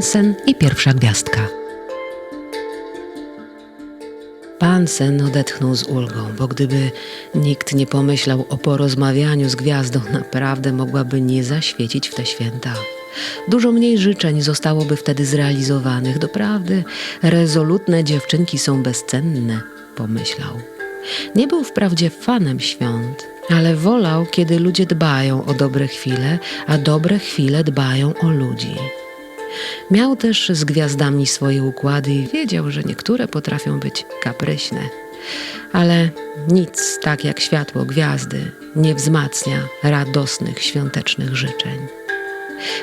Pansen i pierwsza gwiazdka. Pansen odetchnął z ulgą, bo gdyby nikt nie pomyślał o porozmawianiu z gwiazdą, naprawdę mogłaby nie zaświecić w te święta. Dużo mniej życzeń zostałoby wtedy zrealizowanych. Doprawdy, rezolutne dziewczynki są bezcenne, pomyślał. Nie był wprawdzie fanem świąt, ale wolał, kiedy ludzie dbają o dobre chwile, a dobre chwile dbają o ludzi. Miał też z gwiazdami swoje układy i wiedział, że niektóre potrafią być kapryśne. Ale nic tak jak światło gwiazdy nie wzmacnia radosnych świątecznych życzeń.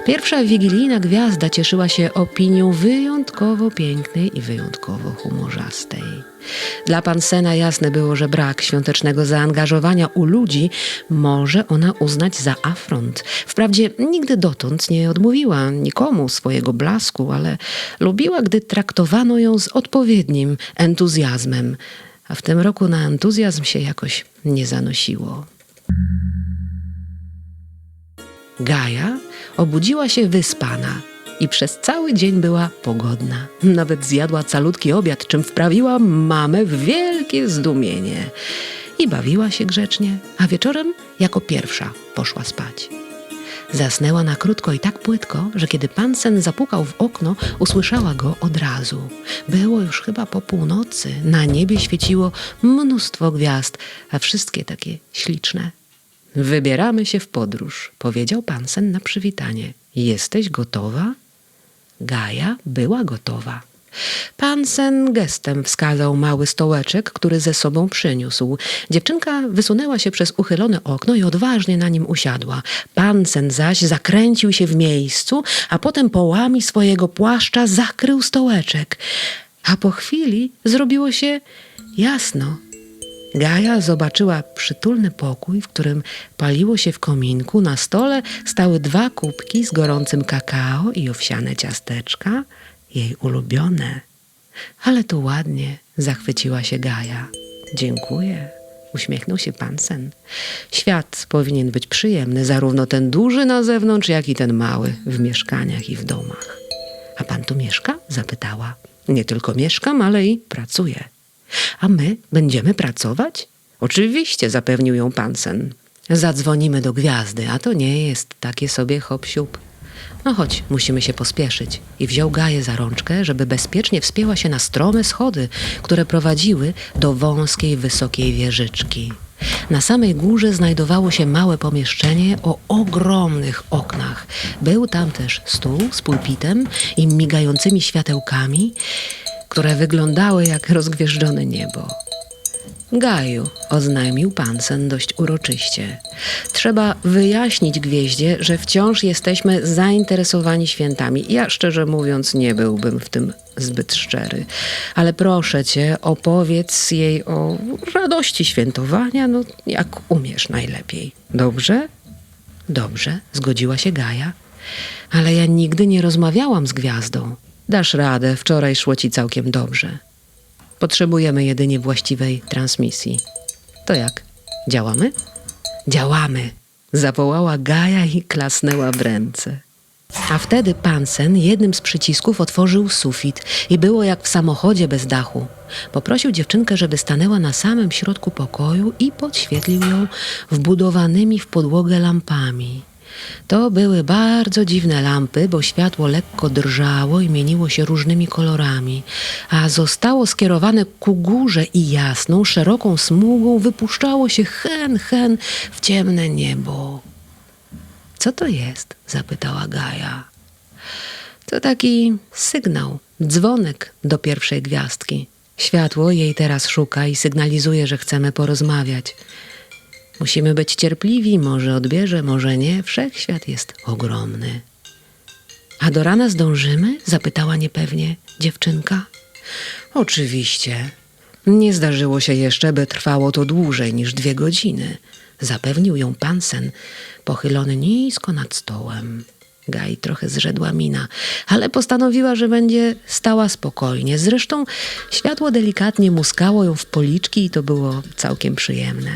Pierwsza wigilijna gwiazda cieszyła się opinią wyjątkowo pięknej i wyjątkowo humorzastej. Dla Pansena jasne było, że brak świątecznego zaangażowania u ludzi może ona uznać za afront. Wprawdzie nigdy dotąd nie odmówiła nikomu swojego blasku, ale lubiła, gdy traktowano ją z odpowiednim entuzjazmem, a w tym roku na entuzjazm się jakoś nie zanosiło. Gaja obudziła się wyspana i przez cały dzień była pogodna. Nawet zjadła calutki obiad, czym wprawiła mamę w wielkie zdumienie. I bawiła się grzecznie, a wieczorem jako pierwsza poszła spać. Zasnęła na krótko i tak płytko, że kiedy pan sen zapukał w okno, usłyszała go od razu. Było już chyba po północy. Na niebie świeciło mnóstwo gwiazd, a wszystkie takie śliczne. Wybieramy się w podróż, powiedział pan sen na przywitanie. Jesteś gotowa? Gaja była gotowa. Pan sen gestem wskazał mały stołeczek, który ze sobą przyniósł. Dziewczynka wysunęła się przez uchylone okno i odważnie na nim usiadła. Pan sen zaś zakręcił się w miejscu, a potem połami swojego płaszcza zakrył stołeczek. A po chwili zrobiło się jasno. Gaja zobaczyła przytulny pokój, w którym paliło się w kominku. Na stole stały dwa kubki z gorącym kakao i owsiane ciasteczka, jej ulubione. Ale to ładnie, zachwyciła się Gaja. Dziękuję, uśmiechnął się pan sen. Świat powinien być przyjemny, zarówno ten duży na zewnątrz, jak i ten mały w mieszkaniach i w domach. A pan tu mieszka? zapytała. Nie tylko mieszkam, ale i pracuję. A my będziemy pracować? Oczywiście, zapewnił ją Pansen. Zadzwonimy do gwiazdy, a to nie jest takie sobie hop siup. No chodź, musimy się pospieszyć. I wziął Gaję za rączkę, żeby bezpiecznie wspięła się na strome schody, które prowadziły do wąskiej, wysokiej wieżyczki. Na samej górze znajdowało się małe pomieszczenie o ogromnych oknach. Był tam też stół z pulpitem i migającymi światełkami, które wyglądały jak rozgwieżdżone niebo. Gaju, oznajmił Pansen dość uroczyście. Trzeba wyjaśnić gwieździe, że wciąż jesteśmy zainteresowani świętami. Ja szczerze mówiąc nie byłbym w tym zbyt szczery. Ale proszę cię, opowiedz jej o radości świętowania, no jak umiesz najlepiej. Dobrze? Dobrze, zgodziła się Gaja. Ale ja nigdy nie rozmawiałam z gwiazdą. Dasz radę, wczoraj szło ci całkiem dobrze. Potrzebujemy jedynie właściwej transmisji. To jak? Działamy? Działamy! Zawołała Gaja i klasnęła w ręce. A wtedy Pansen jednym z przycisków otworzył sufit i było jak w samochodzie bez dachu. Poprosił dziewczynkę, żeby stanęła na samym środku pokoju i podświetlił ją wbudowanymi w podłogę lampami. To były bardzo dziwne lampy, bo światło lekko drżało i mieniło się różnymi kolorami, a zostało skierowane ku górze i jasną, szeroką smugą wypuszczało się hen, hen w ciemne niebo. Co to jest? zapytała Gaja. To taki sygnał, dzwonek do pierwszej gwiazdki. Światło jej teraz szuka i sygnalizuje, że chcemy porozmawiać. Musimy być cierpliwi, może odbierze, może nie. Wszechświat jest ogromny. A do rana zdążymy? zapytała niepewnie dziewczynka. Oczywiście. Nie zdarzyło się jeszcze, by trwało to dłużej niż dwie godziny, zapewnił ją Pansen, pochylony nisko nad stołem. Gai trochę zrzedła mina, ale postanowiła, że będzie stała spokojnie. Zresztą światło delikatnie muskało ją w policzki i to było całkiem przyjemne.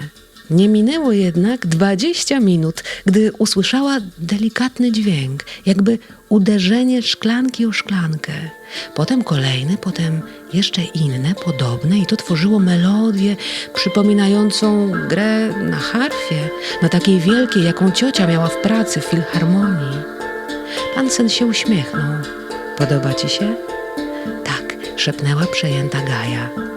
Nie minęło jednak dwadzieścia minut, gdy usłyszała delikatny dźwięk, jakby uderzenie szklanki o szklankę. Potem kolejny, potem jeszcze inne, podobne i to tworzyło melodię przypominającą grę na harfie, na takiej wielkiej, jaką ciocia miała w pracy w filharmonii. Pan sen się uśmiechnął. Podoba ci się? Tak, szepnęła przejęta Gaja.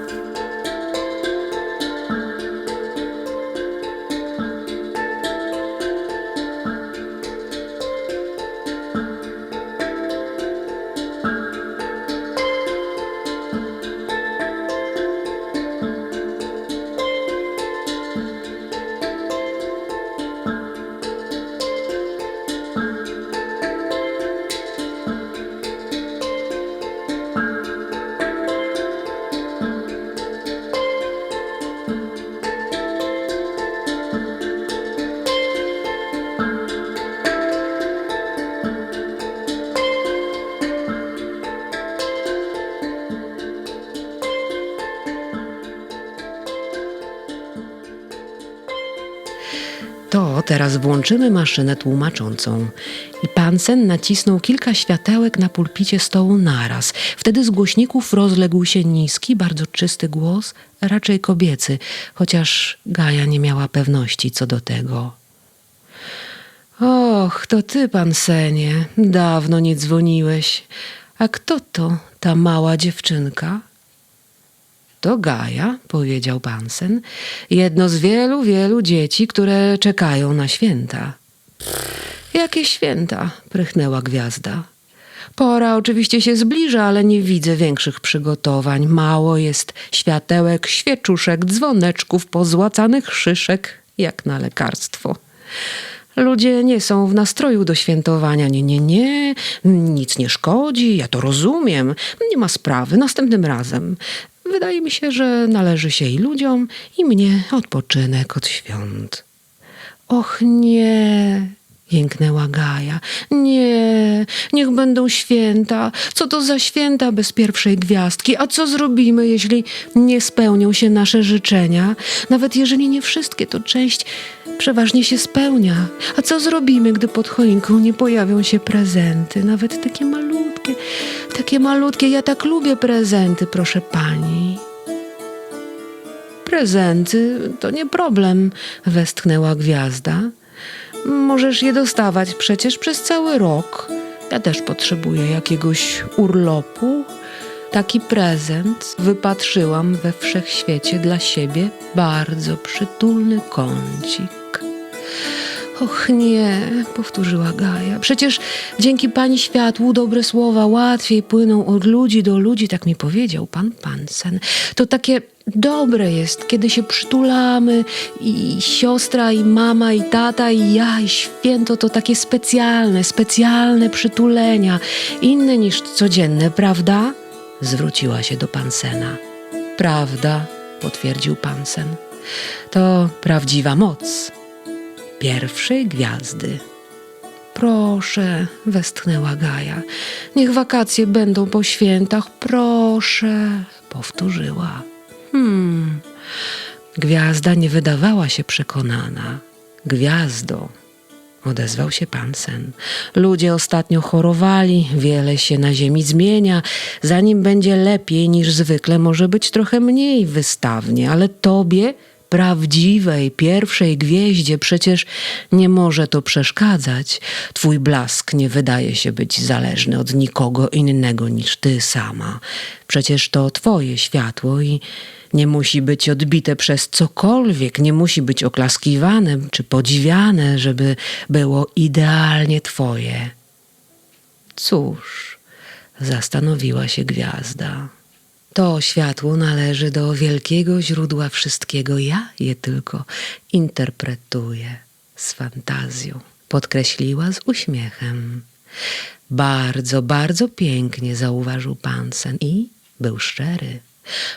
To teraz włączymy maszynę tłumaczącą. I pan sen nacisnął kilka światełek na pulpicie stołu naraz. Wtedy z głośników rozległ się niski, bardzo czysty głos, raczej kobiecy, chociaż Gaja nie miała pewności co do tego. Och, to ty, pan Senie, dawno nie dzwoniłeś. A kto to, ta mała dziewczynka? To Gaja, powiedział Pansen, jedno z wielu, wielu dzieci, które czekają na święta. Jakie święta? prychnęła gwiazda. Pora oczywiście się zbliża, ale nie widzę większych przygotowań. Mało jest światełek, świeczuszek, dzwoneczków, pozłacanych szyszek, jak na lekarstwo. Ludzie nie są w nastroju do świętowania. Nie, nie, nie, nic nie szkodzi, ja to rozumiem. Nie ma sprawy, następnym razem. Wydaje mi się, że należy się i ludziom, i mnie odpoczynek od świąt. Och nie, jęknęła Gaja. Nie, niech będą święta. Co to za święta bez pierwszej gwiazdki? A co zrobimy, jeśli nie spełnią się nasze życzenia? Nawet jeżeli nie wszystkie, to część przeważnie się spełnia. A co zrobimy, gdy pod choinką nie pojawią się prezenty? Nawet takie malutkie, takie malutkie. Ja tak lubię prezenty, proszę pani. Prezenty to nie problem, westchnęła gwiazda. Możesz je dostawać przecież przez cały rok. Ja też potrzebuję jakiegoś urlopu. Taki prezent wypatrzyłam we wszechświecie dla siebie bardzo przytulny kącik. Och nie, powtórzyła Gaja. Przecież dzięki pani światłu dobre słowa łatwiej płyną od ludzi do ludzi, tak mi powiedział pan Pansen. To takie dobre jest, kiedy się przytulamy i siostra, i mama, i tata, i ja, i święto to takie specjalne, specjalne przytulenia, inne niż codzienne, prawda? Zwróciła się do Pansena. Prawda, potwierdził Pansen. To prawdziwa moc pierwszej gwiazdy. Proszę, westchnęła Gaja. Niech wakacje będą po świętach, proszę, powtórzyła. Hmm. Gwiazda nie wydawała się przekonana. Gwiazdo, odezwał się pan sen. Ludzie ostatnio chorowali, wiele się na ziemi zmienia. Zanim będzie lepiej niż zwykle, może być trochę mniej wystawnie, ale tobie prawdziwej, pierwszej gwieździe przecież nie może to przeszkadzać. Twój blask nie wydaje się być zależny od nikogo innego niż ty sama. Przecież to twoje światło i nie musi być odbite przez cokolwiek, nie musi być oklaskiwane czy podziwiane, żeby było idealnie twoje. Cóż, zastanowiła się gwiazda. To światło należy do wielkiego źródła wszystkiego. Ja je tylko interpretuję z fantazją. Podkreśliła z uśmiechem. Bardzo, bardzo pięknie zauważył Pansen i był szczery.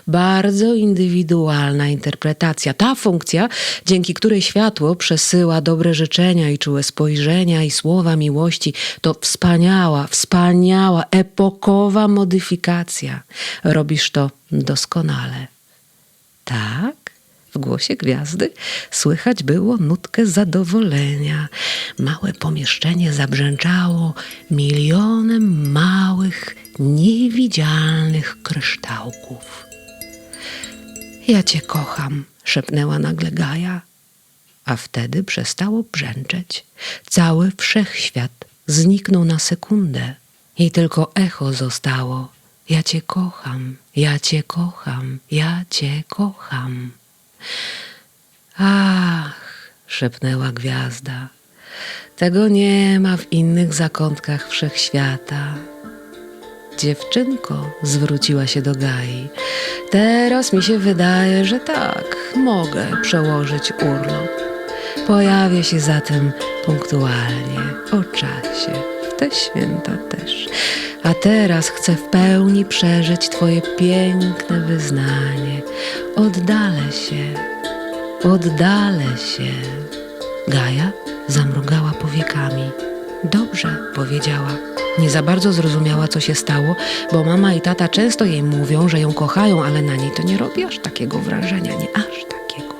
Bardzo indywidualna interpretacja. Ta funkcja, dzięki której światło przesyła dobre życzenia i czułe spojrzenia i słowa miłości, to wspaniała, wspaniała, epokowa modyfikacja. Robisz to doskonale. Tak? Głosie gwiazdy słychać było nutkę zadowolenia. Małe pomieszczenie zabrzęczało milionem małych, niewidzialnych kryształków. Ja cię kocham, szepnęła nagle Gaja, a wtedy przestało brzęczeć. Cały wszechświat zniknął na sekundę i tylko echo zostało. Ja cię kocham, ja cię kocham, ja cię kocham. Ach, szepnęła gwiazda. Tego nie ma w innych zakątkach wszechświata. Dziewczynko, zwróciła się do Gai. Teraz mi się wydaje, że tak, mogę przełożyć urlop. Pojawię się zatem punktualnie, o czasie, w te święta też. A teraz chcę w pełni przeżyć Twoje piękne wyznanie. Oddalę się, oddalę się. Gaja zamrugała powiekami. Dobrze, powiedziała. Nie za bardzo zrozumiała, co się stało, bo mama i tata często jej mówią, że ją kochają, ale na niej to nie robi aż takiego wrażenia, nie aż takiego.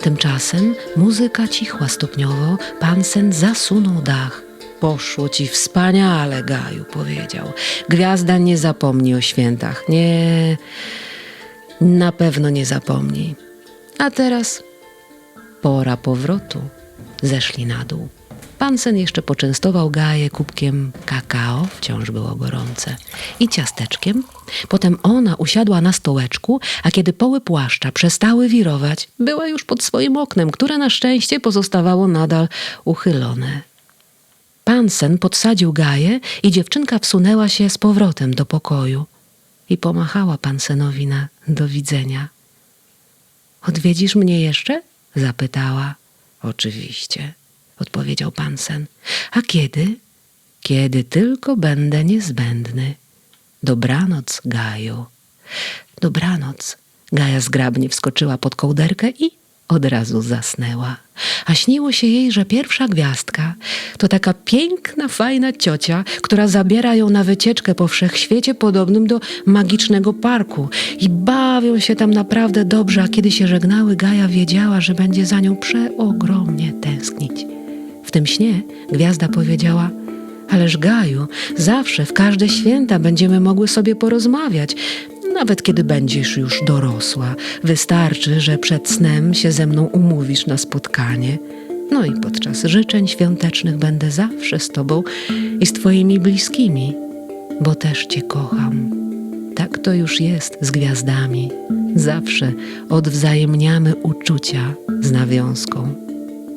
Tymczasem muzyka cichła stopniowo, pan sen zasunął dach. Poszło ci wspaniale, Gaju, powiedział. Gwiazda nie zapomni o świętach. Nie, na pewno nie zapomni. A teraz pora powrotu. Zeszli na dół. Pansen jeszcze poczęstował Gaję kubkiem kakao, wciąż było gorące, i ciasteczkiem. Potem ona usiadła na stołeczku, a kiedy poły płaszcza przestały wirować, była już pod swoim oknem, które na szczęście pozostawało nadal uchylone. Pansen podsadził Gaję i dziewczynka wsunęła się z powrotem do pokoju i pomachała Pansenowi na do widzenia. Odwiedzisz mnie jeszcze? zapytała. Oczywiście, odpowiedział Pansen. A kiedy? Kiedy tylko będę niezbędny. Dobranoc, Gaju. Dobranoc. Gaja zgrabnie wskoczyła pod kołderkę i od razu zasnęła. A śniło się jej, że pierwsza gwiazdka to taka piękna, fajna ciocia, która zabiera ją na wycieczkę po wszechświecie podobnym do magicznego parku. I bawią się tam naprawdę dobrze, a kiedy się żegnały, Gaja wiedziała, że będzie za nią przeogromnie tęsknić. W tym śnie gwiazda powiedziała – Ależ Gaju, zawsze w każde święta będziemy mogły sobie porozmawiać, nawet kiedy będziesz już dorosła. Wystarczy, że przed snem się ze mną umówisz na spotkanie. No i podczas życzeń świątecznych będę zawsze z tobą i z twoimi bliskimi, bo też cię kocham. Tak to już jest z gwiazdami. Zawsze odwzajemniamy uczucia z nawiązką.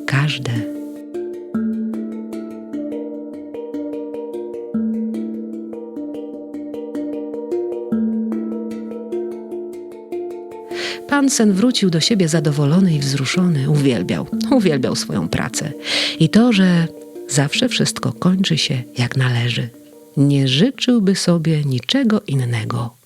Każde. Pansen wrócił do siebie zadowolony i wzruszony. Uwielbiał, uwielbiał swoją pracę. I to, że zawsze wszystko kończy się jak należy. Nie życzyłby sobie niczego innego.